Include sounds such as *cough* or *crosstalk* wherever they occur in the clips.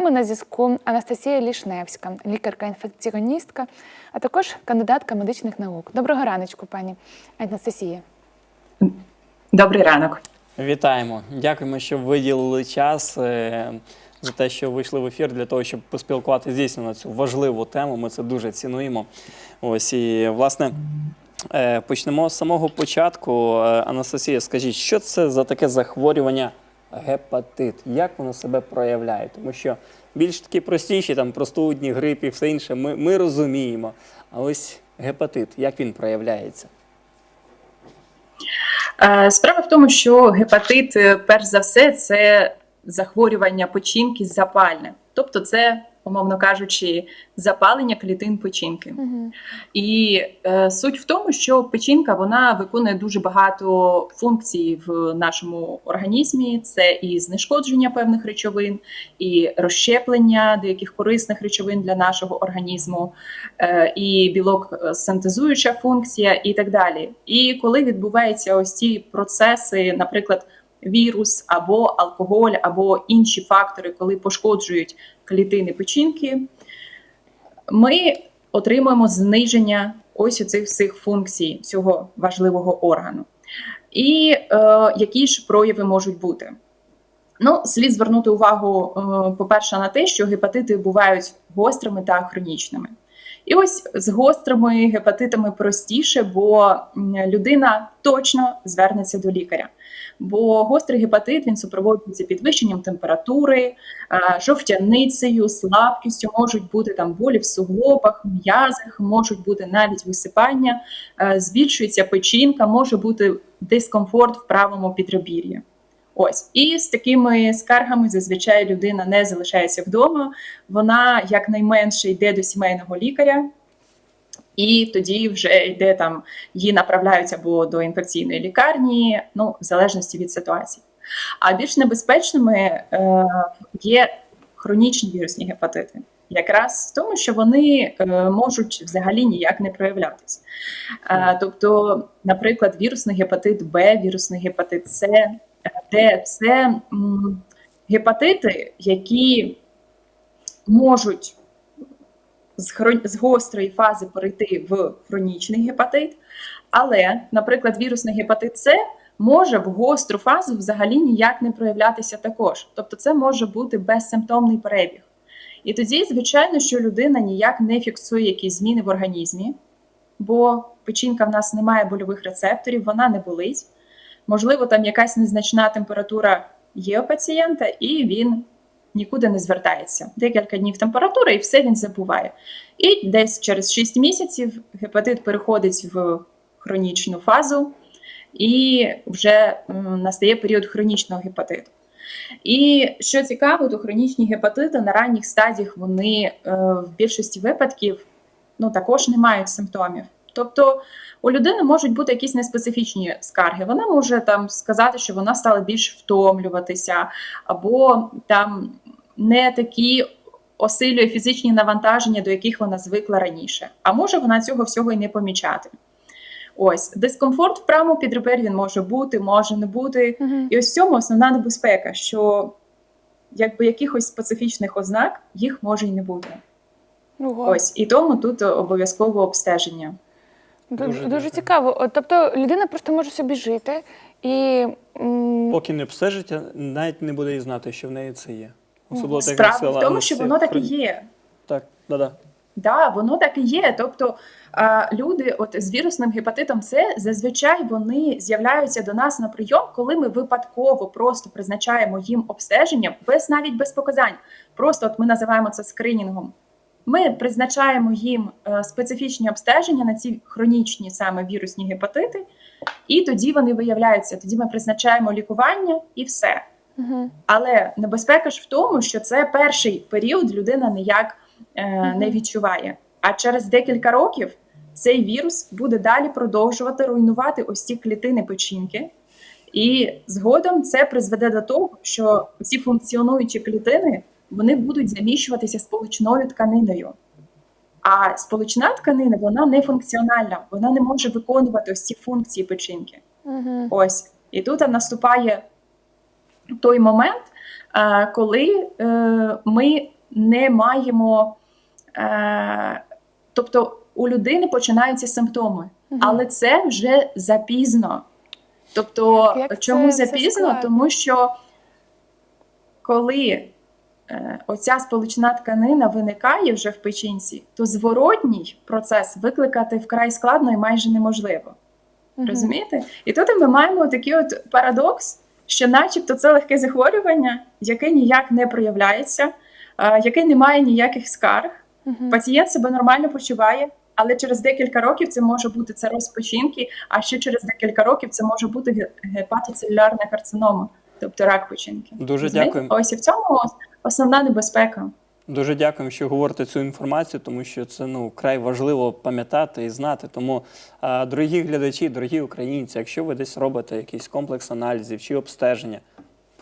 нами на зв'язку Анастасія Лішневська, лікарка-інфекціоністка, а також кандидатка медичних наук. Доброго раночку, пані Анастасія. Добрий ранок. Вітаємо. Дякуємо, що виділили час е, за те, що вийшли в ефір для того, щоб поспілкуватися дійсно на цю важливу тему. Ми це дуже цінуємо. Ось і власне. е, Почнемо з самого початку. Е, Анастасія, скажіть, що це за таке захворювання гепатит? Як воно себе проявляє? Тому що більш такі простіші, там простудні, грип і все інше, ми, ми розуміємо. А ось гепатит, як він проявляється? Е, Справа в тому, що гепатит, е, перш за все, це захворювання печінки запальне. Тобто, це, умовно кажучи, запалення клітин печінки. Угу. І е, суть в тому, що печінка вона виконує дуже багато функцій в нашому організмі: це і знешкодження певних речовин, і розщеплення деяких корисних речовин для нашого організму, е, і білок е, синтезуюча функція, і так далі. І коли відбуваються ось ці процеси, наприклад. Вірус або алкоголь, або інші фактори, коли пошкоджують клітини печінки, ми отримуємо зниження ось цих всіх функцій цього важливого органу. І е, які ж прояви можуть бути? Ну, слід звернути увагу, е, по-перше, на те, що гепатити бувають гострими та хронічними. І ось з гострими гепатитами простіше, бо людина точно звернеться до лікаря. Бо гострий гепатит він супроводжується підвищенням температури, е, жовтяницею, слабкістю, можуть бути там болі в суглобах, м'язах, можуть бути навіть висипання, е, збільшується печінка, може бути дискомфорт в правому підребір'ї. Ось і з такими скаргами зазвичай людина не залишається вдома. Вона якнайменше йде до сімейного лікаря, і тоді вже йде там, її направляють або до інфекційної лікарні, ну в залежності від ситуації. А більш небезпечними е, є хронічні вірусні гепатити, якраз в тому, що вони е, можуть взагалі ніяк не проявлятися. Е, тобто, наприклад, вірусний гепатит Б, вірусний гепатит С, е, Д це гепатити, які можуть з, з гострої фази перейти в хронічний гепатит, але, наприклад, вірусний гепатит С може в гостру фазу взагалі ніяк не проявлятися також. Тобто, це може бути безсимптомний перебіг. І тоді, звичайно, що людина ніяк не фіксує якісь зміни в організмі, бо печінка в нас не має больових рецепторів, вона не болить. Можливо, там якась незначна температура є у пацієнта, і він нікуди не звертається. Декілька днів температура, і все він забуває. І десь через 6 місяців гепатит переходить в хронічну фазу, і вже настає період хронічного гепатиту. І що цікаво, то хронічні гепатити на ранніх стадіях вони е, в більшості випадків ну, також не мають симптомів. Тобто у людини можуть бути якісь неспецифічні скарги. Вона може там сказати, що вона стала більш втомлюватися, або там не такі осилює фізичні навантаження, до яких вона звикла раніше. А може вона цього всього і не помічати. Ось дискомфорт в правому підребер він може бути, може не бути. Угу. І ось в цьому основна небезпека, що якби якихось специфічних ознак їх може й не бути. Ого. Ось і тому тут обов'язково обстеження. Дуже, Дуже цікаво. От, Тобто людина просто може собі жити і. м, Поки не обстежить, навіть не буде і знати, що в неї це є. Особливо так, як Справа сказала в тому, що Анастасія, воно так і є. Так, да-да. Да, воно так і є. Тобто а, люди, от з вірусним гепатитом, С зазвичай вони з'являються до нас на прийом, коли ми випадково просто призначаємо їм обстеження без навіть без показань. Просто от ми називаємо це скринінгом. Ми призначаємо їм е, специфічні обстеження на ці хронічні саме вірусні гепатити, і тоді вони виявляються. Тоді ми призначаємо лікування і все. Угу. Але небезпека ж в тому, що це перший період людина ніяк е, не відчуває. А через декілька років цей вірус буде далі продовжувати руйнувати ось ці клітини печінки. І згодом це призведе до того, що ці функціонуючі клітини вони будуть заміщуватися сполучною тканиною. А сполучна тканина вона не функціональна, вона не може виконувати ось ці функції печінки. Угу. Ось. І тут наступає той момент, е, коли е, ми не маємо, е, тобто у людини починаються симптоми, Мгм. але це вже запізно. Тобто, Як чому це запізно? Тому що коли оця сполучна тканина виникає вже в печінці, то зворотній процес викликати вкрай складно і майже неможливо. Мгм. Розумієте? І тут ми маємо такий от парадокс, що, начебто, це легке захворювання, яке ніяк не проявляється, е, яке не має ніяких скарг. Мгм. Пацієнт себе нормально почуває, але через декілька років це може бути цироз печінки, а ще через декілька років це може бути ге- гепатоцелюлярна карцинома, тобто рак печінки. Дуже дякую. Ось і в цьому основна небезпека. Дуже дякуємо, що говорите цю інформацію, тому що це ну вкрай важливо пам'ятати і знати. Тому, дорогі глядачі, дорогі українці, якщо ви десь робите якийсь комплекс аналізів чи обстеження,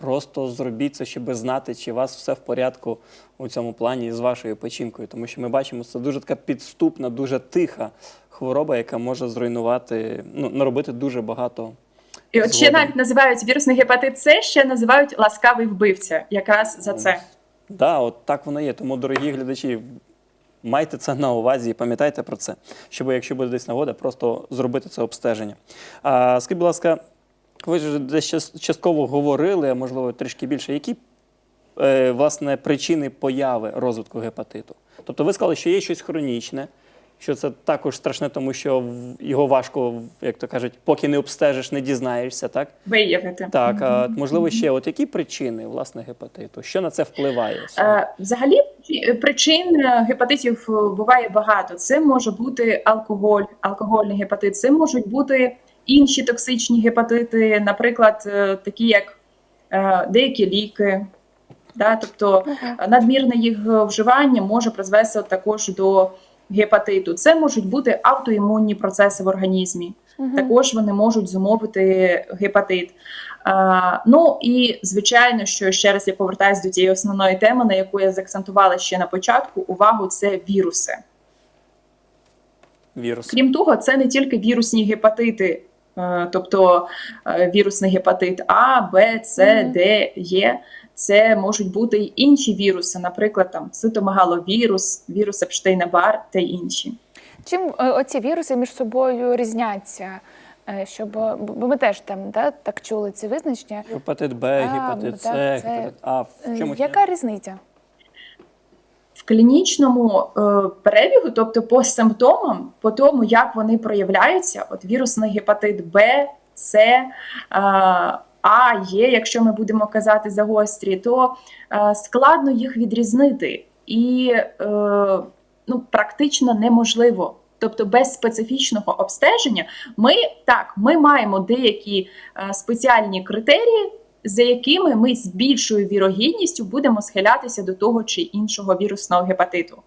просто зробіть це, щоб знати, чи у вас все в порядку у цьому плані з вашою печінкою. Тому що ми бачимо, це дуже така підступна, дуже тиха хвороба, яка може зруйнувати, ну наробити дуже багато. І от ще навіть називають вірусний гепатит С, ще називають ласкавий вбивця, якраз за це. Да, от так воно є. Тому, дорогі глядачі, майте це на увазі і пам'ятайте про це, щоб якщо буде десь нагода, просто зробити це обстеження. А, скажіть, будь ласка, ви ж десь частково говорили, а можливо трішки більше, які е, власне причини появи розвитку гепатиту? Тобто ви сказали, що є щось хронічне, що це також страшне, тому що в- його важко, як то кажуть, поки не обстежиш, не дізнаєшся, так? Виявити. Так, а можливо, ще от які причини власне гепатиту? Що на це впливає? саме? Е, Взагалі причин е, гепатитів е, буває багато. Це може бути алкоголь, алкогольний гепатит, це можуть бути інші токсичні гепатити, наприклад, е, такі як е, деякі ліки. Да? Тобто надмірне їх вживання може призвести також до гепатиту. Це можуть бути автоімунні процеси в організмі. Угу. Також вони можуть зумовити гепатит. А, ну і звичайно, що ще раз я повертаюся до тієї основної теми, на яку я заакцентувала ще на початку. Увагу це віруси. Вірус. Крім того, це не тільки вірусні гепатити, тобто е, вірусний гепатит А, Б, С, Д, Е. Це можуть бути й інші віруси, наприклад, там цитомегаловірус, вірус Епштейна-Бар та інші. Чим е, оці віруси між собою різняться? Е, Щоб е, бо ми теж там да, так чули ці визначення. Гепатит Б, гепатит С, гепатит А. В Е, чому Яка різниця? Клінічному е, перебігу, тобто по симптомам, по тому, як вони проявляються, от вірусний гепатит Б, С, е, А, Є, якщо ми будемо казати за гострі, то е, складно їх відрізнити і е, ну, практично неможливо. Тобто без специфічного обстеження ми так ми маємо деякі е, спеціальні критерії, за якими ми з більшою вірогідністю будемо схилятися до того чи іншого вірусного гепатиту.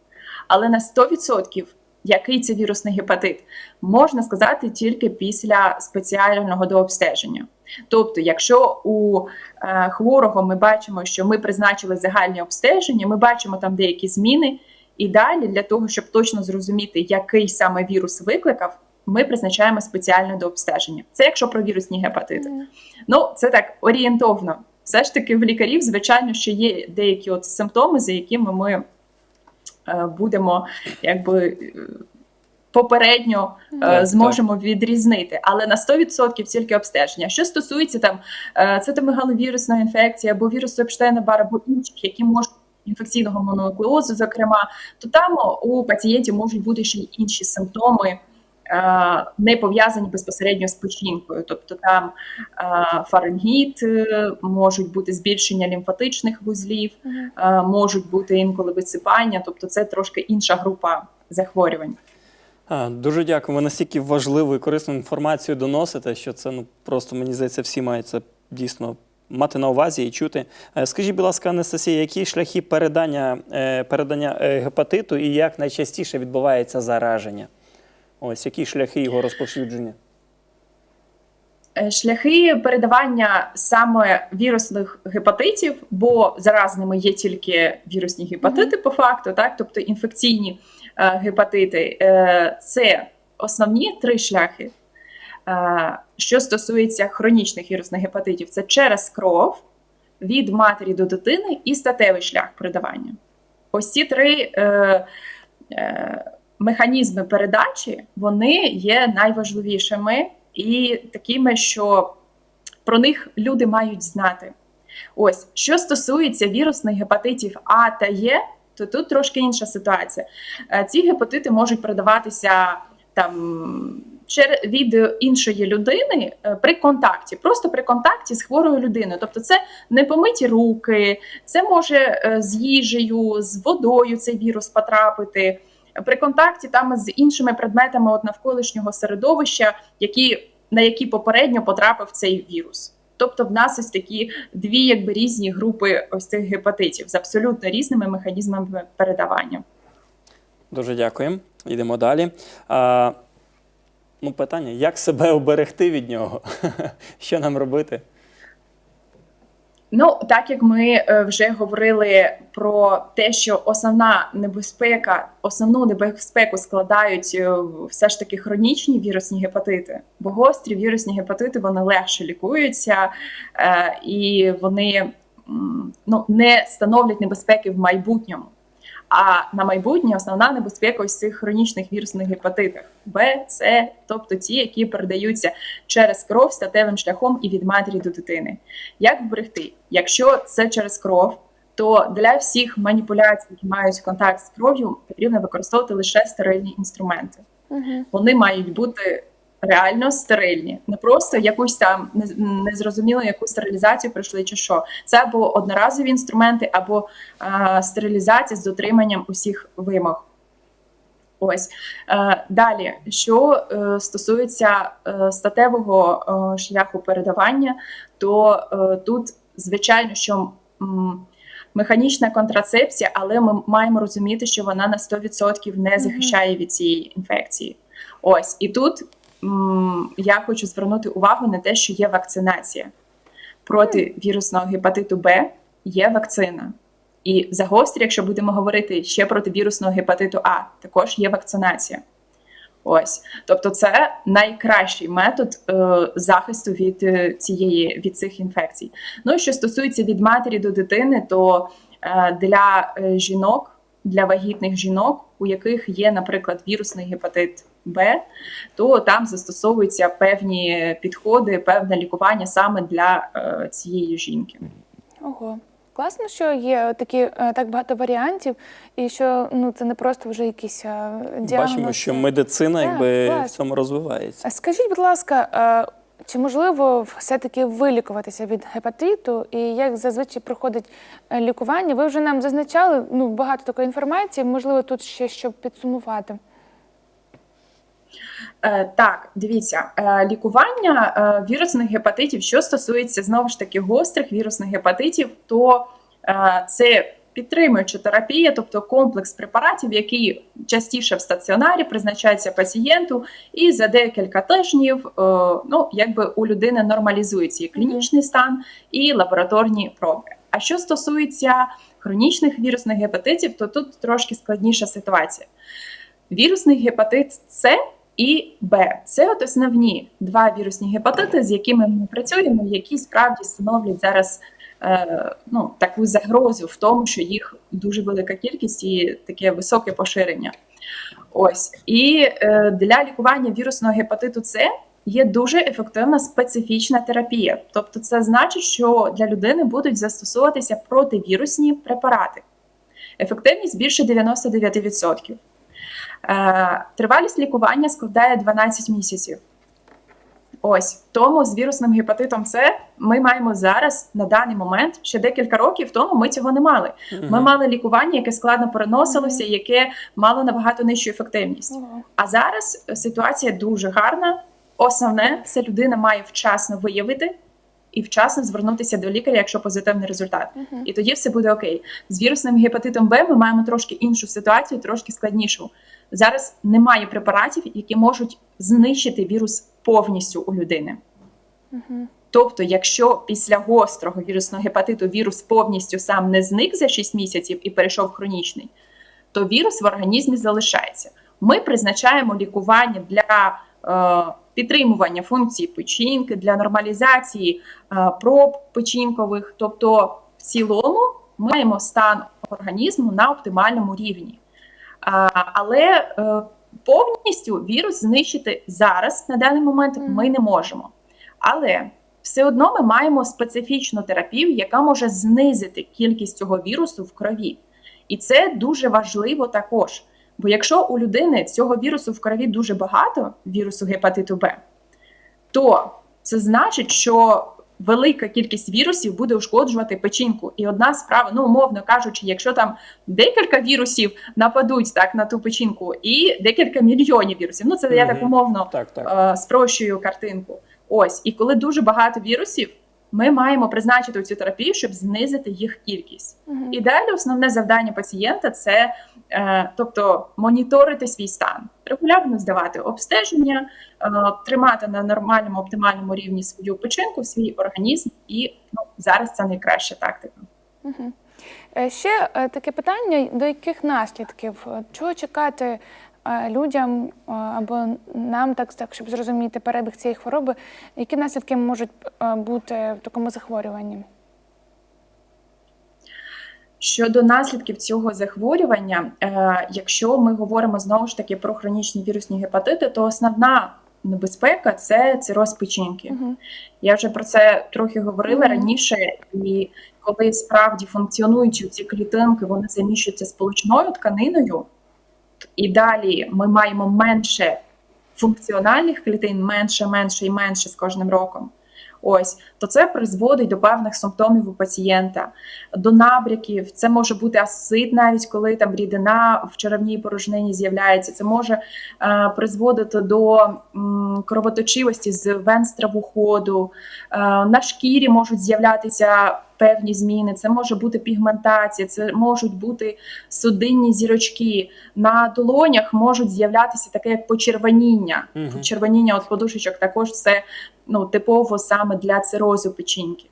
Але на 100% який це вірусний гепатит, можна сказати тільки після спеціального дообстеження. Тобто, якщо у е, хворого ми бачимо, що ми призначили загальне обстеження, ми бачимо там деякі зміни, і далі для того, щоб точно зрозуміти, який саме вірус викликав, ми призначаємо спеціальне дообстеження. Це якщо про вірусні гепатити. Мгм. Ну, це так орієнтовно. Все ж таки, в лікарів, звичайно, що є деякі от симптоми, за якими ми е, будемо якби. е, Попередньо е, Так, зможемо відрізнити, але на 100% тільки обстеження. Що стосується там е, цитомегаловірусної інфекції або вірусу Епштейна-Бар, або інших, які можуть інфекційного мононуклеозу, зокрема, то там у пацієнтів можуть бути ще й інші симптоми, не пов'язані безпосередньо з печінкою. Тобто там е, фарингіт, е, можуть бути збільшення лімфатичних вузлів, е, можуть бути інколи висипання, тобто це трошки інша група захворювань. Дуже дякую. Ви настільки важливу і корисну інформацію доносите, що це ну просто мені здається, всі мають це дійсно мати на увазі і чути. Е, Скажіть, будь ласка, Анастасія, які шляхи передання, е, передання е, гепатиту і як найчастіше відбувається зараження? Ось які шляхи його розповсюдження? Е, Шляхи передавання саме вірусних гепатитів, бо заразними є тільки вірусні гепатити, по факту, так, тобто інфекційні е, гепатити, е, це основні три шляхи. Е, що стосується хронічних вірусних гепатитів, це через кров, від матері до дитини і статевий шлях передавання. Ось ці три е, е, механізми передачі вони є найважливішими і такими, що про них люди мають знати. Ось, що стосується вірусних гепатитів А та Е, то тут трошки інша ситуація. Е, Ці гепатити можуть передаватися там від іншої людини е, при контакті, просто при контакті з хворою людиною. Тобто, це не помиті руки, це може з їжею, з водою цей вірус потрапити. При контакті там з іншими предметами от навколишнього середовища, які, на які попередньо потрапив цей вірус. Тобто, в нас ось такі дві якби різні групи ось цих гепатитів з абсолютно різними механізмами передавання. Дуже дякую. Йдемо далі. А, ну, питання: як себе оберегти від нього? *laughs* Що нам робити? Ну, так як ми е, вже говорили про те, що основна небезпека, основну небезпеку складають е, все ж таки хронічні вірусні гепатити, бо гострі вірусні гепатити вони легше лікуються е, і вони ну, не становлять небезпеки в майбутньому. А на майбутнє основна небезпека ось цих хронічних вірусних гепатитах Б, С, тобто ті, які передаються через кров статевим шляхом і від матері до дитини. Як вберегти? Якщо це через кров, то для всіх маніпуляцій, які мають контакт з кров'ю, потрібно використовувати лише стерильні інструменти. Угу. Вони мають бути реально стерильні, не просто якусь там не- незрозуміло яку стерилізацію пройшли чи що. Це або одноразові інструменти, або а, стерилізація з дотриманням усіх вимог. Ось Е, далі, що е, стосується е, статевого шляху передавання, то тут звичайно, що механічна контрацепція, але ми маємо розуміти, що вона на 100% не захищає від цієї інфекції. Ось і тут я хочу звернути увагу на те, що є вакцинація проти вірусного гепатиту Б, є вакцина. І в загострі, якщо будемо говорити ще проти вірусного гепатиту А, також є вакцинація. Ось, тобто, це найкращий метод е, захисту від е, цієї від цих інфекцій. Ну і що стосується від матері до дитини, то е, для е, жінок, для вагітних жінок, у яких є, наприклад, вірусний гепатит Б, то там застосовуються певні підходи, певне лікування саме для е, цієї жінки. Ого. Класно, що є такі е, так багато варіантів, і що ну це не просто вже якісь е, діагнози. Бачимо, що медицина Так, якби в цьому розвивається. Скажіть, будь ласка, е, чи можливо все-таки вилікуватися від гепатиту, і як зазвичай проходить лікування? Ви вже нам зазначали ну, багато такої інформації, можливо, тут ще щоб підсумувати. Е, Так, дивіться, е, лікування е, вірусних гепатитів, що стосується знову ж таки гострих вірусних гепатитів, то це підтримуюча терапія, тобто комплекс препаратів, який частіше в стаціонарі призначається пацієнту, і за декілька тижнів ну, якби у людини нормалізується і клінічний стан, і лабораторні проби. А що стосується хронічних вірусних гепатитів, то тут трошки складніша ситуація. Вірусний гепатит С і Б. Це от основні два вірусні гепатити, з якими ми працюємо, які справді становлять зараз е, ну, таку загрозу в тому, що їх дуже велика кількість і таке високе поширення. Ось і е, для лікування вірусного гепатиту С є дуже ефективна специфічна терапія. Тобто, це значить, що для людини будуть застосовуватися противірусні препарати. Ефективність більше 99%. Е, Тривалість лікування складає 12 місяців. Ось тому з вірусним гепатитом С ми маємо зараз на даний момент ще декілька років тому ми цього не мали. Ми мали лікування, яке складно переносилося, яке мало набагато нижчу ефективність. А зараз ситуація дуже гарна. Основне, це людина має вчасно виявити і вчасно звернутися до лікаря, якщо позитивний результат. Мгм. І тоді все буде окей. З вірусним гепатитом Б ми маємо трошки іншу ситуацію, трошки складнішу. Зараз немає препаратів, які можуть знищити вірус повністю у людини. Мгм. Тобто, якщо після гострого вірусного гепатиту вірус повністю сам не зник за 6 місяців і перейшов в хронічний, то вірус в організмі залишається. Ми призначаємо лікування для е, підтримування функцій печінки, для нормалізації е, проб печінкових. Тобто, в цілому ми маємо стан організму на оптимальному рівні. Але е, повністю вірус знищити зараз на даний момент ми не можемо. Але все одно ми маємо специфічну терапію, яка може знизити кількість цього вірусу в крові. І це дуже важливо також. Бо якщо у людини цього вірусу в крові дуже багато, вірусу гепатиту Б, то це значить, що велика кількість вірусів буде ушкоджувати печінку. І одна справа, ну умовно кажучи, якщо там декілька вірусів нападуть так на ту печінку, і декілька мільйонів вірусів. Ну це я так умовно Так, так. е, спрощую картинку. Ось, і коли дуже багато вірусів, ми маємо призначити цю терапію, щоб знизити їх кількість. Мгм. І далі основне завдання пацієнта це тобто моніторити свій стан, регулярно здавати обстеження, е, тримати на нормальному оптимальному рівні свою печінку, свій організм, і ну, зараз це найкраща тактика. Е, Ще е, таке питання: до яких наслідків? Е, Чого чекати е, людям е, або нам, так, так щоб зрозуміти перебіг цієї хвороби, які наслідки можуть е, бути в такому захворюванні? Щодо наслідків цього захворювання, е, якщо ми говоримо знову ж таки про хронічні вірусні гепатити, то основна небезпека це цироз печінки. Мгм. Я вже про це трохи говорила Мгм. раніше, і коли справді функціонуючі ці клітинки, вони заміщуються сполучною тканиною, і далі ми маємо менше функціональних клітин, менше, менше і менше з кожним роком. Ось, то це призводить до певних симптомів у пацієнта, до набряків. Це може бути асцит, навіть коли там рідина в черевній порожнині з'являється. Це може е, призводити до м, кровоточивості з вен стравоходу. Е, на шкірі можуть з'являтися певні зміни. Це може бути пігментація, це можуть бути судинні зірочки. На долонях можуть з'являтися таке як почервоніння. Мгм. Почервоніння от подушечок також це ну, типово саме для цирозу печінки.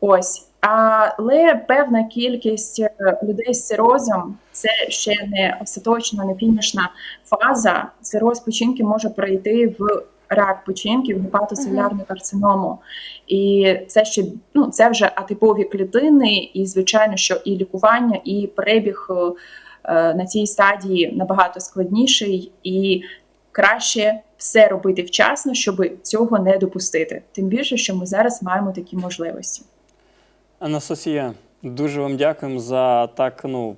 Ось. Але певна кількість е, людей з цирозом це ще не остаточна, не фінішна фаза. Цироз печінки може перейти в рак печінки, в гепатоцелюлярну карциному. І це ще ну, це вже атипові клітини, і звичайно, що і лікування, і перебіг е, на цій стадії набагато складніший, і краще все робити вчасно, щоб цього не допустити. Тим більше, що ми зараз маємо такі можливості. Анастасія, дуже вам дякуємо за так ну,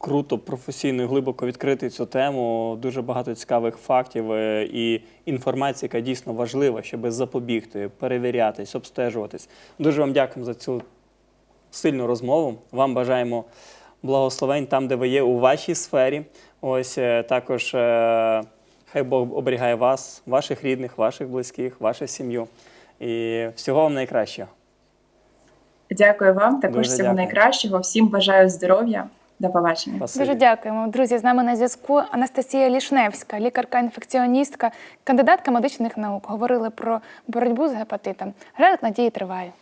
круто, професійно і глибоко відкрити цю тему. Дуже багато цікавих фактів е, і інформації, яка дійсно важлива, щоб запобігти, перевірятись, обстежуватись. Дуже вам дякуємо за цю сильну розмову. Вам бажаємо благословень там, де ви є, у вашій сфері. Ось е, також е, хай Бог оберігає вас, ваших рідних, ваших близьких, вашу сім'ю. І всього вам найкращого. Дякую вам. Також Дуже всього дякую. найкращого. Всім бажаю здоров'я. До побачення. Спасибі. Дуже дякуємо. Друзі, з нами на зв'язку Анастасія Лішневська, лікарка-інфекціоністка, кандидатка медичних наук. Говорили про боротьбу з гепатитом. Ранок надії триває.